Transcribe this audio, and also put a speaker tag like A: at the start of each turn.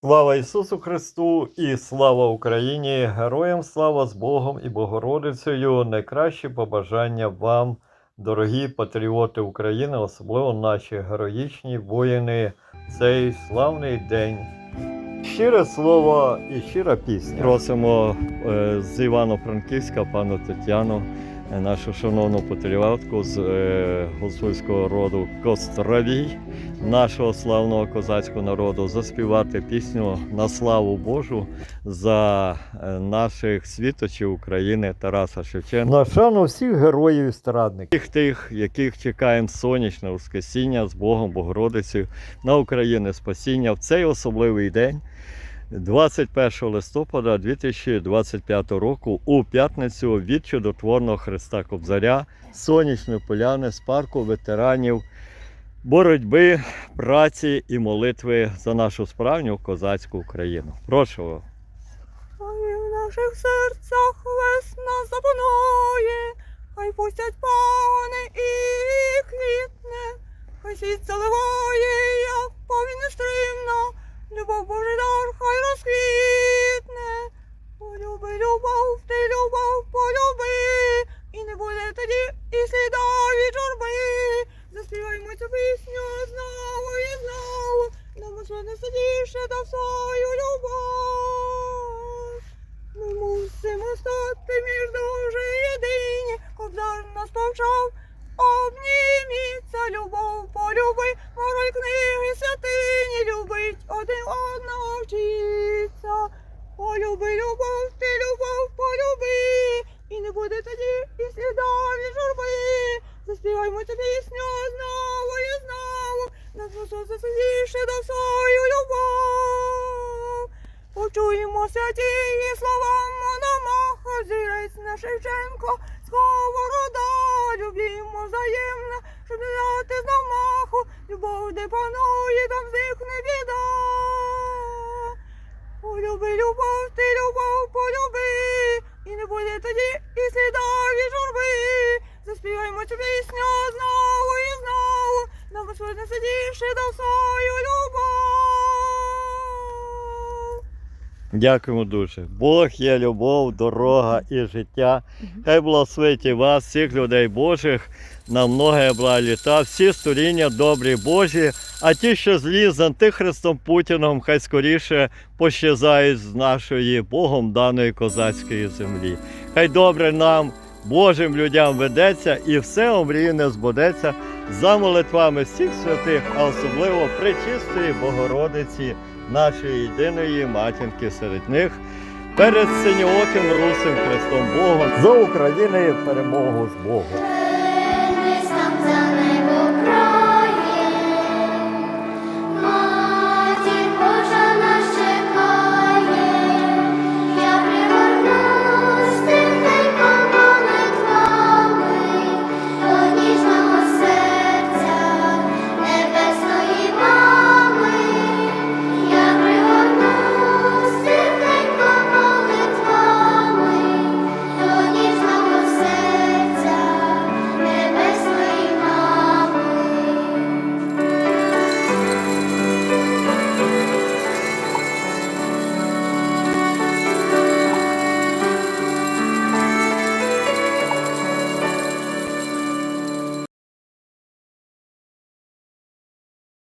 A: Слава Ісусу Христу і слава Україні! Героям слава з Богом і Богородицею! Найкращі побажання вам, дорогі патріоти України, особливо наші героїчні воїни, цей славний день. Щире слово і щира пісня. Просимо е, з Івано-Франківська пану Тетяну, нашу шановну патріотку з е, гуцульського роду Костровій, нашого славного козацького народу, заспівати пісню на славу Божу за е, наших світочів України Тараса Шевченка. На шану всіх героїв і страдників. Всіх тих, яких чекаємо сонячне Воскресіння з Богом, Богородицею на Україні спасіння в цей особливий день. 21 листопада 2025 року у п'ятницю від чудотворного Христа Кобзаря сонячної поляни з парку ветеранів боротьби, праці і молитви за нашу справжню козацьку Україну. Прошу
B: в наших серцях весна запанує, хай пустять пани і квітне, хай світ заливає, як повінь нестримна, любов Божий тоді і сліда від журби. Заспіваймо цю пісню знову і знову, нам не сидіше та свою любов. Ми мусимо стати між дуже єдині, і сліда від журби. Заспіваймо цю пісню знову і знову, нас засвіше до свою любов. Почуємо святії слова Мономаха, зірець на Шевченко, сковорода, любімо взаємно, щоб не дати замаху, любов, де панує, там зникне біда. Полюби, любов, ти любов, полюби, і не буде тоді і сліда
A: Дякуємо дуже. Бог є любов, дорога і життя. Хай благословить і вас, всіх людей Божих, на многе бла літа, всі сторіння добрі Божі, а ті, що злі з антихристом Путіном, хай скоріше пощазають з нашої Богом даної козацької землі. Хай добре нам, Божим людям ведеться і все омріяне збудеться за молитвами всіх святих, а особливо причистої Богородиці, нашої єдиної матінки серед них. Перед синьооким русим Христом Богом за Україною перемогу з Богом.